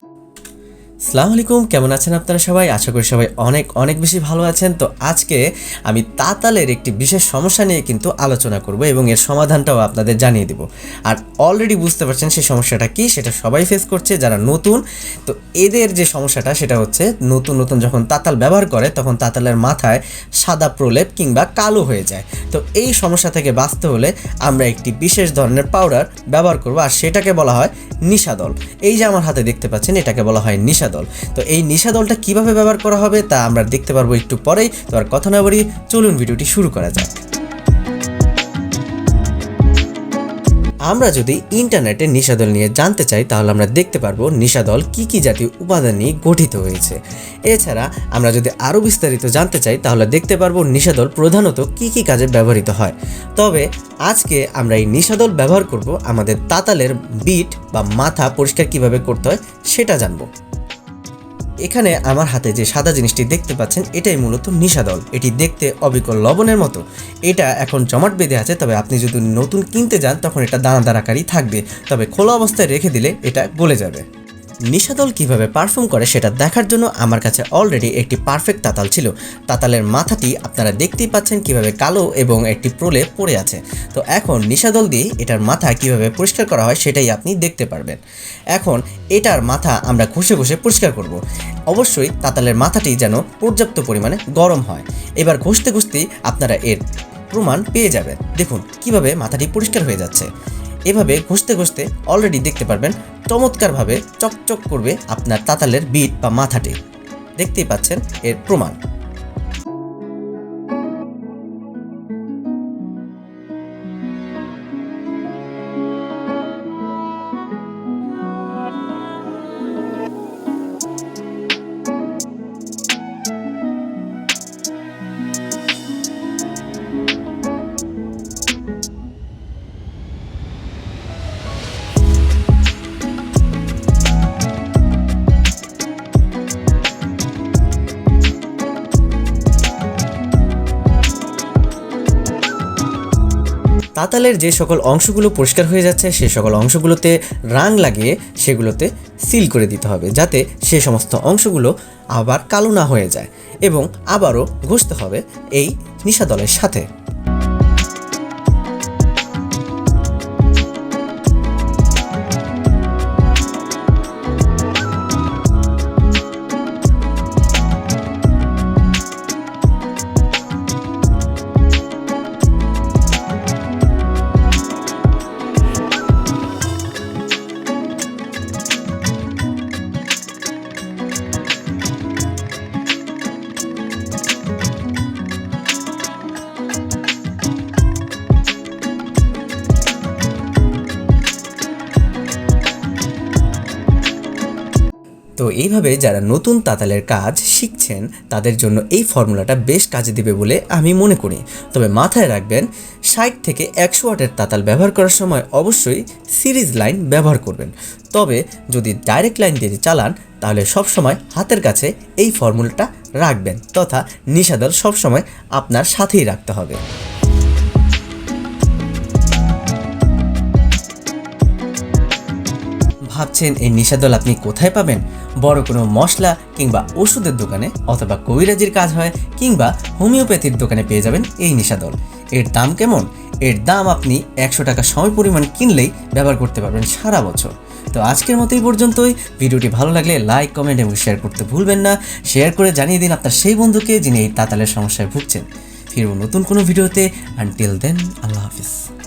Thank you সালাম আলাইকুম, কেমন আছেন আপনারা সবাই? আশা করি সবাই অনেক অনেক বেশি ভালো আছেন। তো আজকে আমি তাতালের একটি বিশেষ সমস্যা নিয়ে কিন্তু আলোচনা করব এবং এর সমাধানটাও আপনাদের জানিয়ে দেব। আর অলরেডি বুঝতে পারছেন সেই সমস্যাটা কি, সেটা সবাই ফেস করছে যারা নতুন। তো এদের যে সমস্যাটা, সেটা হচ্ছে নতুন নতুন যখন তাতাল ব্যবহার করে, তখন তাতালের মাথায় সাদা প্রলেপ কিংবা কালো হয়ে যায়। তো এই সমস্যা থেকে বাঁচতে হলে আমরা একটি বিশেষ ধরনের পাউডার ব্যবহার করব, আর সেটাকে বলা হয় নিশাদল। এই যে আমার হাতে দেখতে পাচ্ছেন, এটাকে বলা হয় নিশাদল তো এই নিশাদলটা কীভাবে ব্যবহার করা হবে তা আমরা দেখতে পারব একটু পরেই। তো আর কথা না বাড়ি চলুন ভিডিওটি শুরু করা যাক। আমরা যদি ইন্টারনেটে নিশাদল নিয়ে জানতে চাই, তাহলে আমরা দেখতে পারব নিশাদল কি কি জাতীয় উপাদান নিয়ে গঠিত হয়েছে। এছাড়া আমরা যদি আরও বিস্তারিত জানতে চাই, তাহলে দেখতে পারব নিশাদল প্রধানত কি কি কাজে ব্যবহৃত হয়। তবে আজকে আমরা এই নিশাদল ব্যবহার করব আমাদের তাতালের বিট বা মাথা পরিষ্কার কীভাবে করতে হয় সেটা জানব। এখানে আমার হাতে যে সাদা জিনিসটি দেখতে পাচ্ছেন, এটাই মূলত নিশাদল এটি দেখতে অবিকল লবণের মতো। এটা এখন জমাট বেঁধে আছে, তবে আপনি যদি নতুন কিনতে যান, তখন এটা দানা আকারই থাকবে। তবে খোলা অবস্থায় রেখে দিলে এটা গলে যাবে। নিশাদল কীভাবে পারফর্ম করে সেটা দেখার জন্য আমার কাছে অলরেডি একটি পারফেক্ট তাতাল ছিল। তাতালের মাথাটি আপনারা দেখতেই পাচ্ছেন কীভাবে কালো এবং একটি প্রলে পড়ে আছে। তো এখন নিশাদল দিয়ে এটার মাথা কীভাবে পরিষ্কার করা হয় সেটাই আপনি দেখতে পারবেন। এখন এটার মাথা আমরা ঘষে ঘষে পরিষ্কার করব। অবশ্যই তাতালের মাথাটি যেন পর্যাপ্ত পরিমাণে গরম হয়। এবার ঘষতে ঘষতেই আপনারা এর প্রমাণ পেয়ে যাবেন। দেখুন কীভাবে মাথাটি পরিষ্কার হয়ে যাচ্ছে। এভাবে ঘষতে ঘষতে অলরেডি দেখতে পারবেন চমৎকারভাবে চকচক করবে আপনার তাতালের বিট বা মাথাটি। দেখতেই পাচ্ছেন এর প্রমাণ। তাতালের যে সকল অংশগুলো পরিষ্কার হয়ে যাচ্ছে, সে সকল অংশগুলোতে রাং লাগিয়ে সেগুলোতে সিল করে দিতে হবে, যাতে সে সমস্ত অংশগুলো আবার কালো না হয়ে যায় এবং আবারও ঘষতে হবে এই নিশাদলের সাথে। তো এইভাবে যারা নতুন তাতালের কাজ শিখছেন, তাদের জন্য এই ফর্মুলাটা বেশ কাজে দেবে বলে আমি মনে করি। তবে মাথায় রাখবেন, ষাট থেকে একশো ওয়াটের তাতাল ব্যবহার করার সময় অবশ্যই সিরিজ লাইন ব্যবহার করবেন। তবে যদি ডাইরেক্ট লাইন দিয়ে চালান, তাহলে সবসময় হাতের কাছে এই ফর্মুলাটা রাখবেন, তথা নিশাদল সবসময় আপনার সাথেই রাখতে হবে। ভাবছেন এই নিশাদল আপনি কোথায় পাবেন? বড় কোনো মশলা কিংবা ওষুধের দোকানে অথবা কবিরাজির কাজ হয় কিংবা হোমিওপ্যাথির দোকানে পেয়ে যাবেন এই নিশাদল এর দাম কেমন? এর দাম আপনি একশো টাকা সময় পরিমাণ কিনলেই ব্যবহার করতে পারবেন সারা বছর। তো আজকের মতো এই পর্যন্তই। ভিডিওটি ভালো লাগলে লাইক, কমেন্ট এবং শেয়ার করতে ভুলবেন না। শেয়ার করে জানিয়ে দিন আপনার সেই বন্ধুকে যিনি এই তাতালের সমস্যায় ভুগছেন। ফিরব নতুন কোনো ভিডিওতে। আনটিল দেন আল্লাহ হাফিজ।